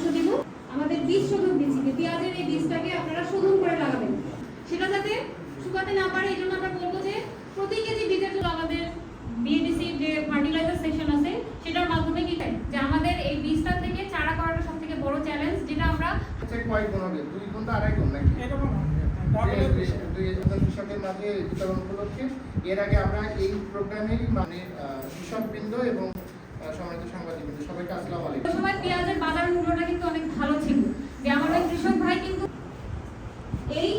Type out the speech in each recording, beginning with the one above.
পরামর্শ দিব। আমাদের বীজ শোধন দিচ্ছি যে পেঁয়াজের এই বীজটাকে আপনারা শোধন করে লাগাবেন। সেটা যাতে শুকাতে না পারে এই জন্য আমরা বলব যে প্রতি কেজি বীজের জন্য আমাদের বিএডিসি যে ফার্টিলাইজার সেকশন আছে সেটার মাধ্যমে কি হয়? যে আমাদের এই বীজটা থেকে চারা করাটা সব থেকে বড় চ্যালেঞ্জ যেটা আমরা হচ্ছে কয়েক গুণ হবে দুই গুণ তো আড়াই গুণ নাকি? এরকম দুই- দুই- দুই হাজার কৃষকের মাঝে বিতরণ উপলক্ষে। এর আগে আমরা এই প্রোগ্রামেই মানে কৃষকবৃন্দ এবং আহ, সম্মানিত সাংবাদিকবৃন্দ সবাইকে আসসালামু আলাইকুম।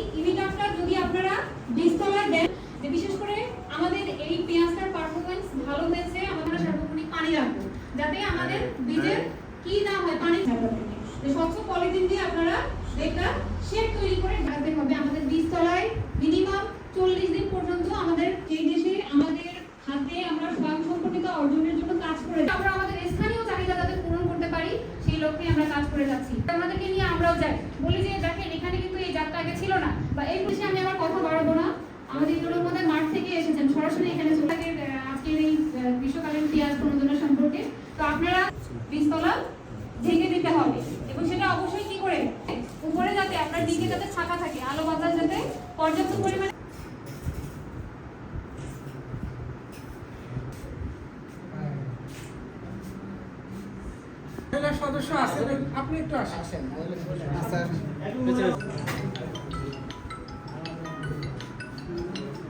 এই যদি আপনারা বীজতলায় দেন যে বিশেষ করে আমাদের এই পেঁয়াজটার পারফরমেন্স ভালো হয়েছে আমরা সর্বক্ষণিক পানি রাখব যাতে আমাদের বীজের কি না হয় পানি স্বচ্ছ পলিথিন দিয়ে আপনারা একটা শেড তৈরি করে রাখতে হবে। আমাদের বীজতলায় মিনিমাম চল্লিশ দিন পর্যন্ত আমাদের এই দেশে আমাদের হাতে আমরা স্বয়ংসম্পূর্ণতা অর্জনের জন্য কাজ করে আমরা আমাদের স্থানীয় চাহিদা যাতে পূরণ করতে পারি সেই লক্ষ্যে আমরা কাজ করে যাচ্ছি। আমাদেরকে নিয়ে আমরাও যাই। বলি যে দেখেন এখানে কিন্তু এই জাতটা আগে ছিল না বা এই বিষয়ে আমি আমার কথা বাড়াবো না আমাদের ইন্দোরের মধ্যে মাঠ থেকে সরাসরি এখানে চলে আজকের এই গ্রীষ্মকালীন পেঁয়াজ প্রণোদনা সম্পর্কে। তো আপনারা বীজতলা ঢেকে দিতে হবে এবং সেটা অবশ্যই কি করে? উপরে যাতে আপনার দিকে যাতে ছাকা থাকে আলো বাতাস যাতে পর্যাপ্ত পরিমাণে সদস্য আছেন আপনি একটু আসেন। আসেন। সদস্য।